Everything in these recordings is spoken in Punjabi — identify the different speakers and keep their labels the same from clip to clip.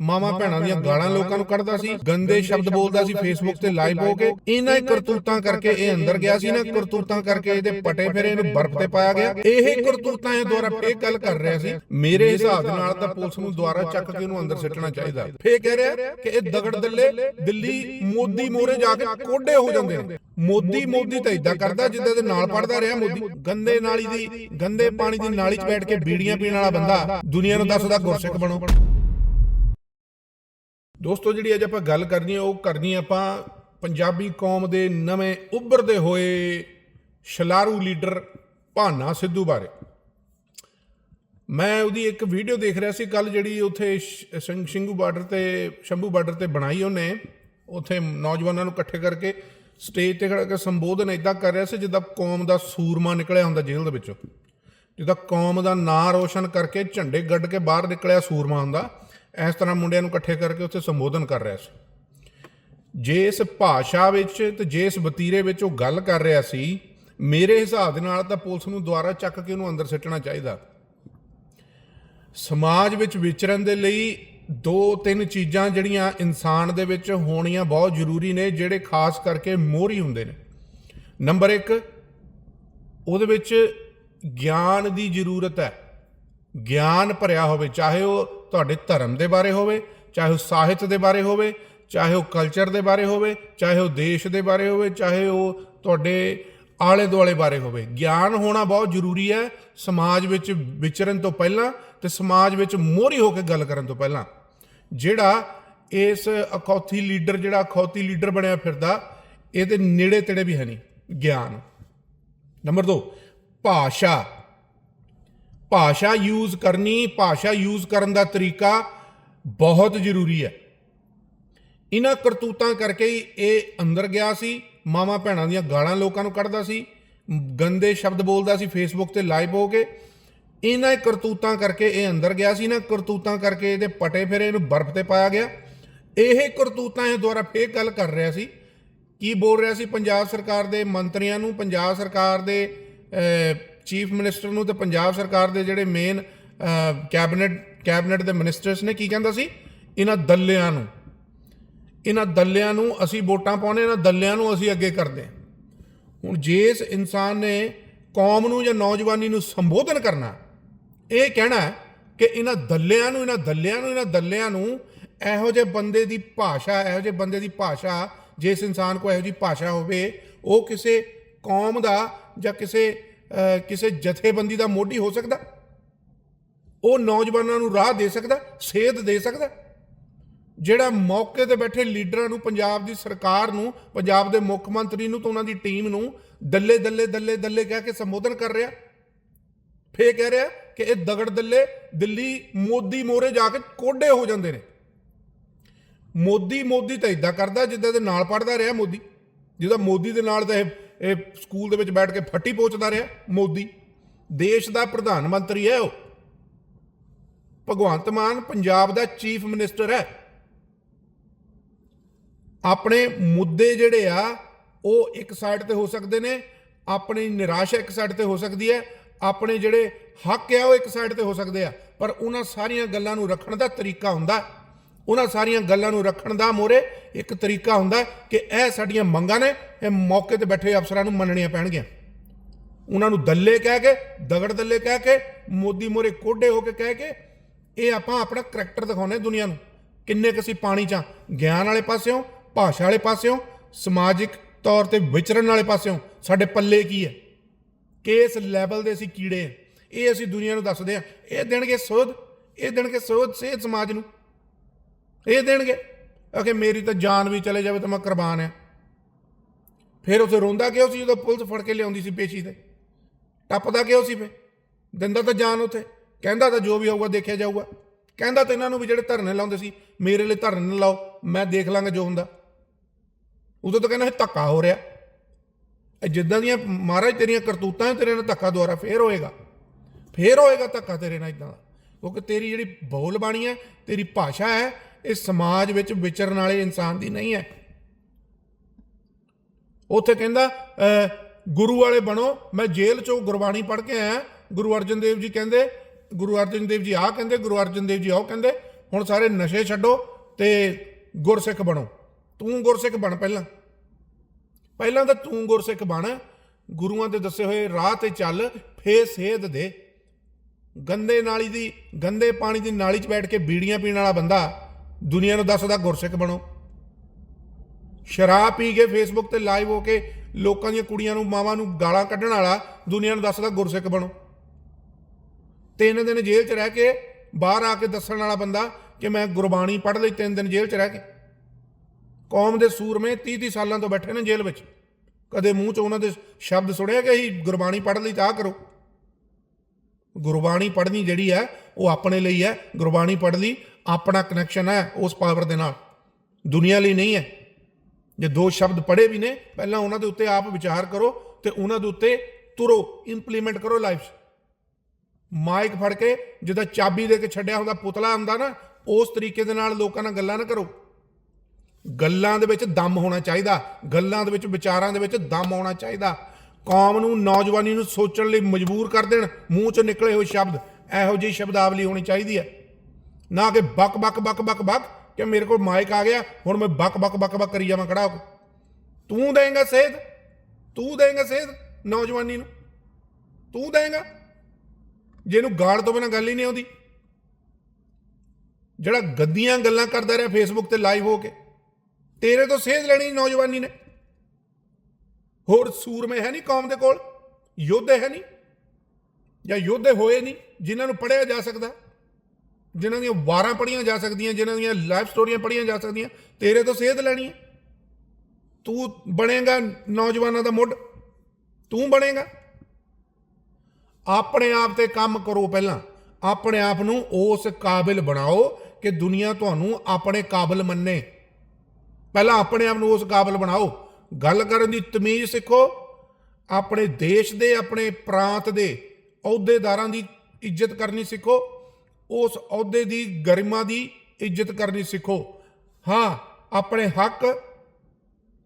Speaker 1: ਮਾਮਾ ਭੈਣਾਂ ਦੀਆਂ ਗਾਲਾਂ ਲੋਕਾਂ ਨੂੰ ਕੱਢਦਾ ਸੀ ਗੰਦੇ ਸ਼ਬਦ ਬੋਲਦਾ ਸੀ ਫੇਸਬੁੱਕ ਤੇ ਲਾਈਵ ਹੋ ਕੇ ਇਹਨਾਂ ਕਰਤੂਤਾਂ ਕਰਕੇ ਇਹ ਅੰਦਰ ਗਿਆ ਸੀ ਨਾ ਕਰਤੂਤਾਂ ਕਰਕੇ ਇਹਦੇ ਪਟੇ ਫਿਰ ਇਹਨੂੰ ਬਰਫ਼ ਤੇ ਪਾਇਆ ਗਿਆ। ਇਹ ਕਰਤੂਤਾਂ ਇਹ ਦੁਆਰਾ ਫੇਰ ਗੱਲ ਕਰ ਰਿਹਾ ਸੀ। ਮੇਰੇ ਹਿਸਾਬ ਦੇ ਨਾਲ ਤਾਂ ਪੁਲਿਸ ਨੂੰ ਦੁਆਰਾ ਚੱਕ ਕੇ ਉਹਨੂੰ ਅੰਦਰ ਸਿੱਟਣਾ ਚਾਹੀਦਾ। ਫੇਰ ਕਹਿ ਰਿਹਾ ਕਿ ਇਹ ਦਗੜ ਦੱਲੇ ਦਿੱਲੀ ਮੋਦੀ ਮੋਰੇ ਜਾ ਕੇ ਕੋਡੇ ਹੋ ਜਾਂਦੇ ਨੇ। ਮੋਦੀ ਮੋਦੀ ਤਾਂ ਇਦਾਂ ਕਰਦਾ ਜਿੱਦਾਂ ਦੇ ਨਾਲ ਪੜਦਾ ਰਿਹਾ ਮੋਦੀ। ਗੰਦੇ ਨਾਲੀ ਦੀ ਗੰਦੇ ਪਾਣੀ ਦੀ ਨਾਲੀ 'ਚ ਬੈਠ ਕੇ ਬੀੜੀਆਂ ਪੀਣ ਵਾਲਾ ਬੰਦਾ ਦੁਨੀਆ ਨੂੰ ਦੱਸਦਾ ਗੁਰਸਿੱਖ ਬਣੋ ਦੋਸਤੋ, ਜਿਹੜੀ ਅੱਜ ਆਪਾਂ ਗੱਲ ਕਰਨੀ ਹੈ ਉਹ ਕਰਨੀ ਆਪਾਂ ਪੰਜਾਬੀ ਕੌਮ ਦੇ ਨਵੇਂ ਉੱਭਰਦੇ ਹੋਏ ਛਲਾਰੂ ਲੀਡਰ ਭਾਨਾ ਸਿੱਧੂ ਬਾਰੇ। ਮੈਂ ਉਹਦੀ ਇੱਕ ਵੀਡੀਓ ਦੇਖ ਰਿਹਾ ਸੀ ਕੱਲ ਜਿਹੜੀ ਉੱਥੇ ਸ਼- ਸਿੰਘ, ਸਿੰਘੂ ਬਾਰਡਰ ਤੇ, ਸ਼ੰਭੂ ਬਾਰਡਰ ਤੇ ਬਣਾਈ ਉਹਨੇ। ਉੱਥੇ ਨੌਜਵਾਨਾਂ ਨੂੰ ਇਕੱਠੇ ਕਰਕੇ ਸਟੇਜ ਤੇ ਖੜਾ ਕੇ ਸੰਬੋਧਨ ਇਦਾਂ ਕਰ ਰਿਹਾ ਸੀ ਜਿੱਦਾਂ ਕੌਮ ਦਾ ਸੂਰਮਾ ਨਿਕਲਿਆ ਹੁੰਦਾ ਜੇਲ੍ਹ ਦੇ ਵਿੱਚੋਂ। ਜਿੱਦਾਂ ਕੌਮ ਦਾ ਨਾਂ ਰੋਸ਼ਨ ਕਰਕੇ ਝੰਡੇ ਗੱਡ ਕੇ ਬਾਹਰ ਨਿਕਲਿਆ ਸੂਰਮਾ ਹੁੰਦਾ। ਇਸ ਤਰ੍ਹਾਂ ਮੁੰਡਿਆਂ ਨੂੰ ਇਕੱਠੇ ਕਰਕੇ ਉੱਥੇ ਸੰਬੋਧਨ ਕਰ ਰਿਹਾ ਸੀ। ਜੇ ਇਸ ਭਾਸ਼ਾ ਵਿੱਚ ਤੇ ਇਸ ਵਤੀਰੇ ਵਿੱਚ ਉਹ ਗੱਲ ਕਰ ਰਿਹਾ ਸੀ, ਮੇਰੇ ਹਿਸਾਬ ਦੇ ਨਾਲ ਤਾਂ ਪੁਲਿਸ ਨੂੰ ਦੁਆਰਾ ਚੱਕ ਕੇ ਉਹਨੂੰ ਅੰਦਰ ਸਿੱਟਣਾ ਚਾਹੀਦਾ। ਸਮਾਜ ਵਿੱਚ ਵਿਚਰਨ ਦੇ ਲਈ ਦੋ ਤਿੰਨ ਚੀਜ਼ਾਂ ਜਿਹੜੀਆਂ ਇਨਸਾਨ ਦੇ ਵਿੱਚ ਹੋਣੀਆਂ ਬਹੁਤ ਜ਼ਰੂਰੀ ਨੇ, ਜਿਹੜੇ ਖਾਸ ਕਰਕੇ ਮੋਹਰੀ ਹੁੰਦੇ ਨੇ। ਨੰਬਰ 1 ਉਹਦੇ ਵਿੱਚ ਗਿਆਨ ਦੀ ਜ਼ਰੂਰਤ ਹੈ। ਗਿਆਨ ਭਰਿਆ ਹੋਵੇ, ਚਾਹੇ ਉਹ ਤੁਹਾਡੇ ਧਰਮ ਦੇ ਬਾਰੇ ਹੋਵੇ, ਚਾਹੇ ਉਹ ਸਾਹਿਤ ਦੇ ਬਾਰੇ ਹੋਵੇ, ਚਾਹੇ ਉਹ ਕਲਚਰ ਦੇ ਬਾਰੇ ਹੋਵੇ, ਚਾਹੇ ਉਹ ਦੇਸ਼ ਦੇ ਬਾਰੇ ਹੋਵੇ, ਚਾਹੇ ਉਹ ਤੁਹਾਡੇ ਆਲੇ ਦੁਆਲੇ ਬਾਰੇ ਹੋਵੇ। ਗਿਆਨ ਹੋਣਾ ਬਹੁਤ ਜ਼ਰੂਰੀ ਹੈ, ਸਮਾਜ ਵਿੱਚ ਵਿਚਰਨ ਤੋਂ ਪਹਿਲਾਂ ਤੇ ਸਮਾਜ ਵਿੱਚ ਮੋਹਰੀ ਹੋ ਕੇ ਗੱਲ ਕਰਨ ਤੋਂ ਪਹਿਲਾਂ। ਜਿਹੜਾ ਇਸ ਅਖੌਤੀ ਲੀਡਰ, ਜਿਹੜਾ ਅਖੌਤੀ ਲੀਡਰ ਬਣਿਆ ਫਿਰਦਾ, ਇਹਦੇ ਨੇੜੇ ਤੇੜੇ ਵੀ ਹੈ ਨਹੀਂ ਗਿਆਨ। ਨੰਬਰ 2 ਭਾਸ਼ਾ। ਭਾਸ਼ਾ ਯੂਜ਼ ਕਰਨੀ, ਭਾਸ਼ਾ ਯੂਜ਼ ਕਰਨ ਦਾ ਤਰੀਕਾ ਬਹੁਤ ਜ਼ਰੂਰੀ ਹੈ। ਇਹਨਾਂ ਕਰਤੂਤਾਂ ਕਰਕੇ ਹੀ ਇਹ ਅੰਦਰ ਗਿਆ ਸੀ ਮਾਮਾ ਭੈਣਾਂ ਦੀਆਂ ਗਾਲਾਂ ਲੋਕਾਂ ਨੂੰ ਕੱਢਦਾ ਸੀ, ਗੰਦੇ ਸ਼ਬਦ ਬੋਲਦਾ ਸੀ ਫੇਸਬੁੱਕ ਤੇ ਲਾਈਵ ਹੋ ਕੇ। ਇਹਨਾਂ ਕਰਤੂਤਾਂ ਕਰਕੇ ਇਹ ਅੰਦਰ ਗਿਆ ਸੀ ਨਾ, ਕਰਤੂਤਾਂ ਕਰਕੇ ਇਹਦੇ ਪਟੇ ਫਿਰ ਇਹਨੂੰ ਬਰਫ਼ ਤੇ ਪਾਇਆ ਗਿਆ। ਇਹ ਕਰਤੂਤਾਂ ਇਹ ਦੁਆਰਾ ਫੇਰ ਗੱਲ ਕਰ ਰਿਹਾ ਸੀ, ਕੀ ਬੋਲ ਰਿਹਾ ਸੀ ਪੰਜਾਬ ਸਰਕਾਰ ਦੇ ਮੰਤਰੀਆਂ ਨੂੰ, ਪੰਜਾਬ ਸਰਕਾਰ ਦੇ ਚੀਫ ਮਿਨਿਸਟਰ ਨੂੰ ਤੇ ਪੰਜਾਬ ਸਰਕਾਰ ਦੇ ਜਿਹੜੇ ਮੇਨ ਕੈਬਨਿਟ ਕੈਬਨਿਟ ਦੇ ਮਿਨਿਸਟਰਸ ਨੇ ਕੀ ਕਹਿੰਦਾ ਸੀ ਇਹਨਾਂ ਦੱਲਿਆਂ ਨੂੰ ਇਹਨਾਂ ਦੱਲਿਆਂ ਨੂੰ ਅਸੀਂ ਵੋਟਾਂ ਪਾਉਣੇ ਇਹਨਾਂ ਦੱਲਿਆਂ ਨੂੰ ਅਸੀਂ ਅੱਗੇ ਕਰਦੇ ਹਾਂ। ਹੁਣ ਜਿਸ ਇਨਸਾਨ ਨੇ ਕੌਮ ਨੂੰ ਜਾਂ ਨੌਜਵਾਨੀ ਨੂੰ ਸੰਬੋਧਨ ਕਰਨਾ, ਇਹ ਕਹਿਣਾ ਕਿ ਇਹਨਾਂ ਦੱਲਿਆਂ ਨੂੰ, ਇਹਨਾਂ ਦੱਲਿਆਂ ਨੂੰ, ਇਹਨਾਂ ਦੱਲਿਆਂ ਨੂੰ ਇਹੋ ਜਿਹੇ ਬੰਦੇ ਦੀ ਭਾਸ਼ਾ, ਇਹੋ ਜਿਹੇ ਬੰਦੇ ਦੀ ਭਾਸ਼ਾ ਜਿਸ ਇਨਸਾਨ ਕੋ ਇਹੋ ਜਿਹੀ ਭਾਸ਼ਾ ਹੋਵੇ, ਉਹ ਕਿਸੇ ਕੌਮ ਦਾ ਜਾਂ ਕਿਸੇ ਕਿਸੇ ਜਥੇਬੰਦੀ ਦਾ ਮੋਢੀ ਹੋ ਸਕਦਾ? ਉਹ ਨੌਜਵਾਨਾਂ ਨੂੰ ਰਾਹ ਦੇ ਸਕਦਾ, ਸੇਧ ਦੇ ਸਕਦਾ? ਜਿਹੜਾ ਮੌਕੇ ਤੇ ਬੈਠੇ ਲੀਡਰਾਂ ਨੂੰ, ਪੰਜਾਬ ਦੀ ਸਰਕਾਰ ਨੂੰ, ਪੰਜਾਬ ਦੇ ਮੁੱਖ ਮੰਤਰੀ ਨੂੰ ਤੇ ਉਹਨਾਂ ਦੀ ਟੀਮ ਨੂੰ ਦੱਲੇ ਦੱਲੇ ਦੱਲੇ ਦੱਲੇ ਕਹਿ ਕੇ ਸੰਬੋਧਨ ਕਰ ਰਿਹਾ? ਫੇਰ ਕਹਿ ਰਿਹਾ ਕਿ ਇਹ ਦਗੜ ਦੱਲੇ ਦਿੱਲੀ ਮੋਦੀ ਮੋਰੇ ਜਾ ਕੇ ਕੋਡੇ ਹੋ ਜਾਂਦੇ ਨੇ। ਮੋਦੀ ਮੋਦੀ ਤਾਂ ਇਦਾਂ ਕਰਦਾ ਜਿੱਦਾਂ ਦੇ ਨਾਲ ਪੜਦਾ ਰਿਹਾ ਮੋਦੀ। ਜਿਹਦਾ ਮੋਦੀ ਦੇ ਨਾਲ ਤਾਂ ਇਹ ਇਹ ਸਕੂਲ ਦੇ ਵਿੱਚ ਬੈਠ ਕੇ ਫੱਟੀ ਪੋਚਦਾ ਰਿਹਾ ਮੋਦੀ। ਦੇਸ਼ ਦਾ ਪ੍ਰਧਾਨ ਮੰਤਰੀ ਹੈ ਉਹ। ਭਗਵੰਤ ਮਾਨ ਪੰਜਾਬ ਦਾ ਚੀਫ ਮਿਨਿਸਟਰ ਹੈ। ਆਪਣੇ ਮੁੱਦੇ ਜਿਹੜੇ ਆ, ਉਹ ਇੱਕ ਸਾਈਡ ਤੇ ਹੋ ਸਕਦੇ ਨੇ, ਆਪਣੀ ਨਿਰਾਸ਼ਾ ਇੱਕ ਸਾਈਡ ਤੇ ਹੋ ਸਕਦੀ ਹੈ, ਆਪਣੇ ਜਿਹੜੇ ਹੱਕ ਆ, ਉਹ ਇੱਕ ਸਾਈਡ ਤੇ ਹੋ ਸਕਦੇ ਆ। ਪਰ ਉਹਨਾਂ ਸਾਰੀਆਂ ਗੱਲਾਂ ਨੂੰ ਰੱਖਣ ਦਾ ਤਰੀਕਾ ਹੁੰਦਾ ਉਹਨਾਂ ਸਾਰੀਆਂ ਗੱਲਾਂ ਨੂੰ ਰੱਖਣ ਦਾ ਮੋਰੇ ਇੱਕ ਤਰੀਕਾ ਹੁੰਦਾ ਕਿ ਇਹ ਸਾਡੀਆਂ ਮੰਗਾਂ ਨੇ ਇਹ ਮੌਕੇ ਤੇ ਬੈਠੇ ਅਫਸਰਾਂ ਨੂੰ ਮੰਨਣੀਆਂ ਪੈਣਗੀਆਂ। ਉਹਨਾਂ ਨੂੰ ਦੱਲੇ ਕਹਿ ਕੇ ਦਗੜ ਦੱਲੇ ਕਹਿ ਕੇ ਮੋਦੀ ਮੋਰੇ ਕੋਡੇ ਹੋ ਕੇ ਕਹਿ ਕੇ ਇਹ ਆਪਾਂ ਆਪਣਾ ਕਰੈਕਟਰ ਦਿਖਾਉਨੇ ਦੁਨੀਆ ਨੂੰ। ਕਿੰਨੇ ਕੁ ਅਸੀਂ ਪਾਣੀ ਚ ਆ, ਗਿਆਨ ਵਾਲੇ ਪਾਸਿਓਂ ਭਾਸ਼ਾ ਵਾਲੇ ਪਾਸਿਓਂ ਸਮਾਜਿਕ ਤੌਰ ਤੇ ਵਿਚਰਨ ਵਾਲੇ ਪਾਸਿਓਂ ਸਾਡੇ ਪੱਲੇ ਕੀ ਹੈ? ਕਿਸ ਲੈਵਲ ਦੇ ਅਸੀਂ ਕੀੜੇ ਆ ਇਹ ਅਸੀਂ ਦੁਨੀਆ ਨੂੰ ਦੱਸਦੇ ਆ ਇਹ ਦੇਣਗੇ ਸੋਧ ਇਹ ਦੇਣਗੇ ਸੋਧ ਸਿਹਤ ਸਮਾਜ ਨੂੰ। ਇਹ ਦੇਣਗੇ। ਕਿ ਮੇਰੀ ਤਾਂ ਜਾਨ ਵੀ ਚਲੇ ਜਾਵੇ ਤਾਂ ਮੈਂ ਕੁਰਬਾਨ ਆ। ਫਿਰ ਉਥੇ ਰੋਂਦਾ ਕਿਉਂ ਸੀ ਜਦੋਂ ਪੁਲਿਸ ਫੜ ਕੇ ਲਿਆਉਂਦੀ ਸੀ ਪੇਸ਼ੀ ਤੇ? ਟੱਪਦਾ ਕਿਉਂ ਸੀ ਫੇ? ਦਿੰਦਾ ਤਾਂ ਜਾਨ ਉਥੇ। ਕਹਿੰਦਾ ਤਾਂ ਜੋ ਵੀ ਹੋਊਗਾ, ਦੇਖਿਆ ਜਾਊਗਾ। ਕਹਿੰਦਾ ਤਾਂ ਇਹਨਾਂ ਨੂੰ ਵੀ ਜਿਹੜੇ ਧਰਨੇ ਲਾਉਂਦੇ ਸੀ, ਮੇਰੇ ਲਈ ਧਰਨੇ ਲਾਓ, ਮੈਂ ਦੇਖ ਲਾਂਗਾ ਜੋ ਹੁੰਦਾ। ਉਦੋਂ ਤਾਂ ਕਹਿੰਦਾ ਇਹ ਧੱਕਾ ਹੋ ਰਿਹਾ। ਇਹ ਜਿੱਦਾਂ ਦੀਆਂ ਮਹਾਰਾਜ ਤੇਰੀਆਂ ਕਰਤੂਤਾਂ ਤੇਰੇ ਨਾਲ ਧੱਕਾ ਦੁਆਰਾ ਫੇਰ ਹੋਏਗਾ। ਫੇਰ ਹੋਏਗਾ ਧੱਕਾ ਤੇਰੇ ਨਾਲ ਇਦਾਂ ਕਿਉਂਕਿ ਤੇਰੀ ਜਿਹੜੀ ਬੋਲ ਬਾਣੀ ਹੈ, ਤੇਰੀ ਭਾਸ਼ਾ ਹੈ ਇਹ ਸਮਾਜ ਵਿੱਚ ਵਿਚਰਨ ਵਾਲੇ ਇਨਸਾਨ ਦੀ ਨਹੀਂ ਹੈ। ਉੱਥੇ ਕਹਿੰਦਾ ਅਹ, ਗੁਰੂ ਵਾਲੇ ਬਣੋ ਮੈਂ ਜੇਲ੍ਹ ਚੋਂ ਗੁਰਬਾਣੀ ਪੜ੍ਹ ਕੇ ਆਇਆ। ਗੁਰੂ ਅਰਜਨ ਦੇਵ ਜੀ ਕਹਿੰਦੇ ਗੁਰੂ ਅਰਜਨ ਦੇਵ ਜੀ ਆਹ ਕਹਿੰਦੇ ਗੁਰੂ ਅਰਜਨ ਦੇਵ ਜੀ ਆਹ ਕਹਿੰਦੇ ਹੁਣ ਸਾਰੇ ਨਸ਼ੇ ਛੱਡੋ ਤੇ ਗੁਰਸਿੱਖ ਬਣੋ। ਤੂੰ ਗੁਰਸਿੱਖ ਬਣ ਪਹਿਲਾਂ। ਪਹਿਲਾਂ ਤਾਂ ਤੂੰ ਗੁਰਸਿੱਖ ਬਣ। ਗੁਰੂਆਂ ਦੇ ਦੱਸੇ ਹੋਏ ਰਾਹ ਤੇ ਚੱਲ ਫੇ ਸੇਧ ਦੇ। ਗੰਦੇ ਨਾਲੀ ਦੀ ਗੰਦੇ ਪਾਣੀ ਦੀ ਨਾਲੀ 'ਚ ਬੈਠ ਕੇ ਬੀੜੀਆਂ ਪੀਣ ਵਾਲਾ ਬੰਦਾ ਦੁਨੀਆ ਨੂੰ ਦੱਸਦਾ ਗੁਰਸਿੱਖ ਬਣੋ। ਸ਼ਰਾਬ ਪੀ ਕੇ ਫੇਸਬੁੱਕ ਤੇ ਲਾਈਵ ਹੋ ਕੇ ਲੋਕਾਂ ਦੀਆਂ ਕੁੜੀਆਂ ਨੂੰ, ਮਾਵਾਂ ਨੂੰ ਗਾਲਾਂ ਕੱਢਣ ਵਾਲਾ ਦੁਨੀਆ ਨੂੰ ਦੱਸਦਾ ਗੁਰਸਿੱਖ ਬਣੋ। ਤਿੰਨ ਦਿਨ ਜੇਲ੍ਹ 'ਚ ਰਹਿ ਕੇ ਬਾਹਰ ਆ ਕੇ ਦੱਸਣ ਵਾਲਾ ਬੰਦਾ ਕਿ ਮੈਂ ਗੁਰਬਾਣੀ ਪੜ੍ਹ ਲਈ ਤਿੰਨ ਦਿਨ ਜੇਲ੍ਹ 'ਚ ਰਹਿ ਕੇ। ਕੌਮ ਦੇ ਸੂਰਮੇ 30 30 ਸਾਲਾਂ ਤੋਂ ਬੈਠੇ ਨੇ ਜੇਲ੍ਹ ਵਿੱਚ। ਕਦੇ ਮੂੰਹ 'ਚ ਉਹਨਾਂ ਦੇ ਸ਼ਬਦ ਸੁਣਿਆ ਕਿ ਅਸੀਂ ਗੁਰਬਾਣੀ ਪੜ੍ਹ ਲਈ ਤਾਂ ਕਰੋ। ਗੁਰਬਾਣੀ ਪੜ੍ਹਨੀ ਜਿਹੜੀ ਹੈ, ਉਹ ਆਪਣੇ ਲਈ ਹੈ। ਗੁਰਬਾਣੀ ਪੜ੍ਹ ਲਈ ਆਪਣਾ ਕਨੈਕਸ਼ਨ ਹੈ ਉਸ ਪਾਵਰ ਦੇ ਨਾਲ। ਦੁਨੀਆ ਲਈ ਨਹੀਂ ਹੈ। ਜੇ ਦੋ ਸ਼ਬਦ ਪੜ੍ਹੇ ਵੀ ਨੇ, ਪਹਿਲਾਂ ਉਹਨਾਂ ਦੇ ਉੱਤੇ ਆਪ ਵਿਚਾਰ ਕਰੋ ਤੇ ਉਹਨਾਂ ਦੇ ਉੱਤੇ ਤੁਰੋ ਇੰਪਲੀਮੈਂਟ ਕਰੋ ਲਾਈਫ 'ਚ ਮਾਈਕ ਫੜ ਕੇ ਜਿੱਦਾਂ ਚਾਬੀ ਦੇ ਕੇ ਛੱਡਿਆ ਹੁੰਦਾ, ਪੁਤਲਾ ਹੁੰਦਾ ਨਾ, ਉਸ ਤਰੀਕੇ ਦੇ ਨਾਲ ਲੋਕਾਂ ਨਾਲ ਗੱਲਾਂ ਨਾ ਕਰੋ। ਗੱਲਾਂ ਦੇ ਵਿੱਚ ਦਮ ਹੋਣਾ ਚਾਹੀਦਾ। ਗੱਲਾਂ ਦੇ ਵਿੱਚ, ਵਿਚਾਰਾਂ ਦੇ ਵਿੱਚ ਦਮ ਹੋਣਾ ਚਾਹੀਦਾ। ਕੌਮ ਨੂੰ, ਨੌਜਵਾਨੀ ਨੂੰ ਸੋਚਣ ਲਈ ਮਜਬੂਰ ਕਰ ਦੇਣ। ਮੂੰਹ ਚੋਂ ਨਿਕਲੇ ਹੋਏ ਸ਼ਬਦ। ਇਹੋ ਜਿਹੀ ਸ਼ਬਦਾਵਲੀ ਹੋਣੀ ਚਾਹੀਦੀ ਹੈ। ਨਾ ਕਿ ਬਕ ਬਕ ਬਕ ਬਕ ਬਕ ਕਿ ਮੇਰੇ ਕੋਲ ਮਾਈਕ ਆ ਗਿਆ, ਹੁਣ ਮੈਂ ਬਕ ਬਕ ਬਕ ਬਕ ਕਰੀ ਜਾਵਾਂ ਖੜਾ ਤੂੰ ਦੇਂਗਾ ਸੇਧ, ਤੂੰ ਦੇਂਗਾ ਸੇਧ ਨੌਜਵਾਨੀ ਨੂੰ। ਤੂੰ ਦੇਂਗਾ। ਜਿਹਨੂੰ ਗਾਲ ਤੋਂ ਬਿਨਾਂ ਗੱਲ ਹੀ ਨਹੀਂ ਆਉਂਦੀ। ਜਿਹੜਾ ਗੱਦੀਆਂ ਗੱਲਾਂ ਕਰਦਾ ਰਿਹਾ ਫੇਸਬੁੱਕ ਤੇ ਲਾਈਵ ਹੋ ਕੇ। ਤੇਰੇ ਤੋਂ ਸੇਧ ਲੈਣੀ ਨੌਜਵਾਨੀ ਨੇ। ਹੋਰ ਸੂਰਮੇ ਹੈ ਨਹੀਂ ਕੌਮ ਦੇ ਕੋਲ, ਯੋਧੇ ਹੈ ਨਹੀਂ। ਜਾਂ ਯੋਧੇ ਹੋਏ ਨਹੀਂ, ਜਿਨ੍ਹਾਂ ਨੂੰ ਪੜਿਆ ਜਾ ਸਕਦਾ। ਜਿਨ੍ਹਾਂ ਦੀਆਂ ਵਾਰਾਂ ਪੜੀਆਂ ਜਾ ਸਕਦੀਆਂ, ਜਿਨ੍ਹਾਂ ਦੀਆਂ ਲਾਈਫ ਸਟੋਰੀਆਂ ਪੜੀਆਂ ਜਾ ਸਕਦੀਆਂ, ਤੇਰੇ ਤੋਂ ਸੇਧ ਲੈਣੀ ਹੈ। ਤੂੰ ਬਣੇਗਾ ਨੌਜਵਾਨਾਂ ਦਾ ਮੁੱਢ। ਤੂੰ ਬਣੇਗਾ। ਆਪਣੇ ਆਪ ਤੇ ਕੰਮ ਕਰੋ ਪਹਿਲਾਂ। ਆਪਣੇ ਆਪ ਨੂੰ ਉਸ ਕਾਬਿਲ ਬਣਾਓ ਕਿ ਦੁਨੀਆ ਤੁਹਾਨੂੰ ਆਪਣੇ ਕਾਬਿਲ ਮੰਨੇ। ਪਹਿਲਾਂ ਆਪਣੇ ਆਪ ਨੂੰ ਉਸ ਕਾਬਿਲ ਬਣਾਓ। ਗੱਲ ਕਰਨ ਦੀ ਤਮੀਜ਼ ਸਿੱਖੋ। ਆਪਣੇ ਦੇਸ਼ ਦੇ, ਆਪਣੇ ਪ੍ਰਾਂਤ ਦੇ ਅਹੁਦੇਦਾਰਾਂ ਦੀ ਇੱਜ਼ਤ ਕਰਨੀ ਸਿੱਖੋ। ਉਸ ਅਹੁਦੇ ਦੀ ਗਰਿਮਾ ਦੀ ਇੱਜ਼ਤ ਕਰਨੀ ਸਿੱਖੋ। ਹਾਂ, ਆਪਣੇ ਹੱਕ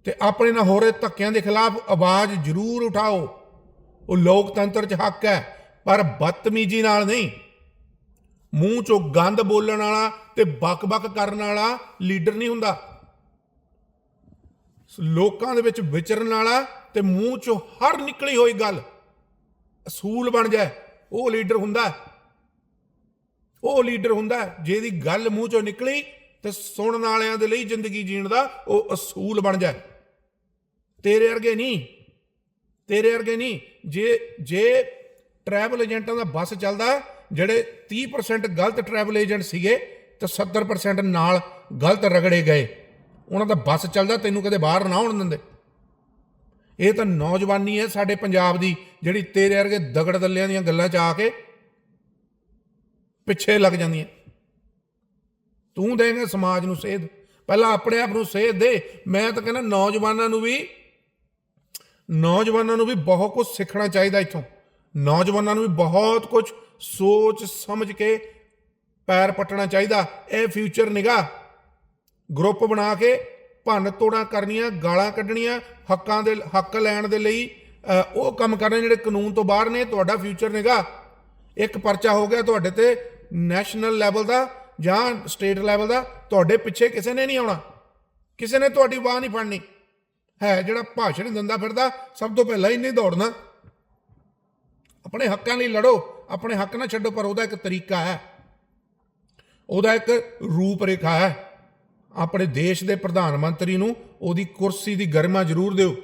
Speaker 1: ਤੇ ਆਪਣੇ ਨਾਲ ਹੋ ਰਹੇ ਧੱਕਿਆਂ ਦੇ ਖਿਲਾਫ ਆਵਾਜ਼ ਜ਼ਰੂਰ ਉਠਾਓ। ਉਹ ਲੋਕਤੰਤਰ 'ਚ ਹੱਕ ਹੈ, ਪਰ ਬਦਤਮੀਜ਼ੀ ਨਾਲ ਨਹੀਂ। ਮੂੰਹ 'ਚੋਂ ਗੰਦ ਬੋਲਣ ਵਾਲਾ ਤੇ ਬਕ-ਬਕ ਕਰਨ ਵਾਲਾ ਲੀਡਰ ਨਹੀਂ ਹੁੰਦਾ। ਲੋਕਾਂ ਦੇ ਵਿੱਚ ਵਿਚਰਨ ਵਾਲਾ ਤੇ ਮੂੰਹ 'ਚੋਂ ਹਰ ਨਿਕਲੀ ਹੋਈ ਗੱਲ। ਅਸੂਲ ਬਣ ਜਾਏ, ਉਹ ਲੀਡਰ ਹੁੰਦਾ ਹੈ। ਉਹ ਲੀਡਰ ਹੁੰਦਾ ਜਿਹਦੀ ਗੱਲ ਮੂੰਹ 'ਚੋਂ ਨਿਕਲੀ ਤੇ ਸੁਣਨ ਵਾਲਿਆਂ ਦੇ ਲਈ ਜ਼ਿੰਦਗੀ ਜੀਣ ਦਾ ਉਹ ਅਸੂਲ ਬਣ ਜਾਏ। ਤੇਰੇ ਵਰਗੇ ਨਹੀਂ। ਤੇਰੇ ਵਰਗੇ ਨਹੀਂ। ਜੇ ਜੇ ਟਰੈਵਲ ਏਜੰਟਾਂ ਦਾ ਬੱਸ ਚੱਲਦਾ, ਜਿਹੜੇ 30% ਗਲਤ ਟਰੈਵਲ ਏਜੰਟ ਸੀਗੇ ਤੇ 70% ਨਾਲ ਗਲਤ ਰਗੜੇ ਗਏ, ਉਹਨਾਂ ਦਾ ਬੱਸ ਚੱਲਦਾ, ਤੈਨੂੰ ਕਦੇ ਬਾਹਰ ਨਾ ਆਉਣ ਦਿੰਦੇ। ਇਹ ਤਾਂ ਨੌਜਵਾਨੀ ਹੈ ਸਾਡੇ ਪੰਜਾਬ ਦੀ, ਜਿਹੜੀ ਤੇਰੇ ਵਰਗੇ ਦਗੜ ਦੱਲਿਆਂ ਦੀਆਂ ਗੱਲਾਂ 'ਚ ਆ ਕੇ ਪਿੱਛੇ ਲੱਗ ਜਾਂਦੀਆਂ ਤੂੰ ਦੇਂਗਾ ਸਮਾਜ ਨੂੰ ਸੇਧ। ਪਹਿਲਾਂ ਆਪਣੇ ਆਪ ਨੂੰ ਸੇਧ ਦੇ। ਮੈਂ ਤਾਂ ਕਹਿੰਦਾ ਨੌਜਵਾਨਾਂ ਨੂੰ ਵੀ, ਨੌਜਵਾਨਾਂ ਨੂੰ ਵੀ ਬਹੁਤ ਕੁਝ ਸਿੱਖਣਾ ਚਾਹੀਦਾ ਇੱਥੋਂ। ਨੌਜਵਾਨਾਂ ਨੂੰ ਵੀ ਬਹੁਤ ਕੁਝ ਸੋਚ ਸਮਝ ਕੇ ਪੈਰ ਪੱਟਣਾ ਚਾਹੀਦਾ। ਇਹ ਫਿਊਚਰ ਨਿਗਾਹ। ਗਰੁੱਪ ਬਣਾ ਕੇ ਭੰਨ ਤੋੜਾਂ ਕਰਨੀਆਂ, ਗਾਲਾਂ ਕੱਢਣੀਆਂ, ਹੱਕਾਂ ਦੇ, ਹੱਕ ਲੈਣ ਦੇ ਲਈ ਉਹ ਕੰਮ ਕਰਨੇ ਜਿਹੜੇ ਕਾਨੂੰਨ ਤੋਂ ਬਾਹਰ ਨੇ, ਤੁਹਾਡਾ ਫਿਊਚਰ ਨਿਗਾ ਇੱਕ ਪਰਚਾ ਹੋ ਗਿਆ ਤੁਹਾਡੇ ਤੇ ਨੈਸ਼ਨਲ ਲੈਵਲ ਦਾ ਜਾਂ ਸਟੇਟ ਲੈਵਲ ਦਾ, ਤੁਹਾਡੇ ਪਿੱਛੇ ਕਿਸੇ ਨੇ ਨਹੀਂ ਆਉਣਾ। ਕਿਸੇ ਨੇ ਤੁਹਾਡੀ ਬਾਹ ਨਹੀਂ ਫੜਨੀ। ਹੈ ਜਿਹੜਾ ਭਾਸ਼ਣ ਦਿੰਦਾ ਫਿਰਦਾ, ਸਭ ਤੋਂ ਪਹਿਲਾਂ ਹੀ ਨਹੀਂ ਦੌੜਨਾ। ਆਪਣੇ ਹੱਕਾਂ ਲਈ ਲੜੋ, ਆਪਣੇ ਹੱਕ ਨਾ ਛੱਡੋ, ਪਰ ਉਹਦਾ ਇੱਕ ਤਰੀਕਾ ਹੈ। ਉਹਦਾ ਇੱਕ ਰੂਪ ਰੇਖਾ ਹੈ। ਆਪਣੇ ਦੇਸ਼ ਦੇ ਪ੍ਰਧਾਨ ਮੰਤਰੀ ਨੂੰ ਉਹਦੀ ਕੁਰਸੀ ਦੀ ਗਰਮਾ ਜ਼ਰੂਰ ਦਿਓ।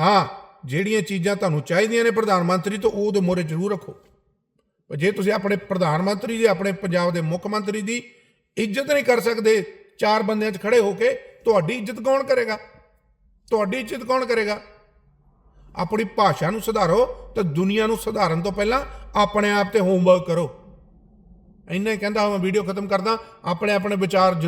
Speaker 1: ਹਾਂ ਜਿਹੜੀਆਂ ਚੀਜ਼ਾਂ ਤੁਹਾਨੂੰ ਚਾਹੀਦੀਆਂ ਨੇ ਪ੍ਰਧਾਨ ਮੰਤਰੀ, ਤੋਂ ਉਹਦੇ ਮੋਰੇ ਜ਼ਰੂਰ ਰੱਖੋ। ਜੇ ਤੁਸੀਂ ਆਪਣੇ ਪ੍ਰਧਾਨ ਮੰਤਰੀ ਦੀ, ਆਪਣੇ ਪੰਜਾਬ ਦੇ ਮੁੱਖ ਮੰਤਰੀ ਦੀ ਇੱਜ਼ਤ ਨਹੀਂ ਕਰ ਸਕਦੇ, ਚਾਰ ਬੰਦਿਆਂ 'ਚ ਖੜੇ ਹੋ ਕੇ ਤੁਹਾਡੀ ਇੱਜ਼ਤ ਕੌਣ ਕਰੇਗਾ? ਤੁਹਾਡੀ ਇੱਜ਼ਤ ਕੌਣ ਕਰੇਗਾ? ਆਪਣੀ ਭਾਸ਼ਾ ਨੂੰ ਸੁਧਾਰੋ ਤੇ ਦੁਨੀਆ ਨੂੰ ਸੁਧਾਰਨ ਤੋਂ ਪਹਿਲਾਂ ਆਪਣੇ ਆਪ ਤੇ ਹੋਮਵਰਕ ਕਰੋ। ਇੰਨਾ ਹੀ ਕਹਿੰਦਾ ਹਾਂ ਮੈਂ ਵੀਡੀਓ ਖਤਮ ਕਰਦਾ ਆਪਣੇ ਆਪਣੇ ਵਿਚਾਰ ਜ਼ਰੂਰ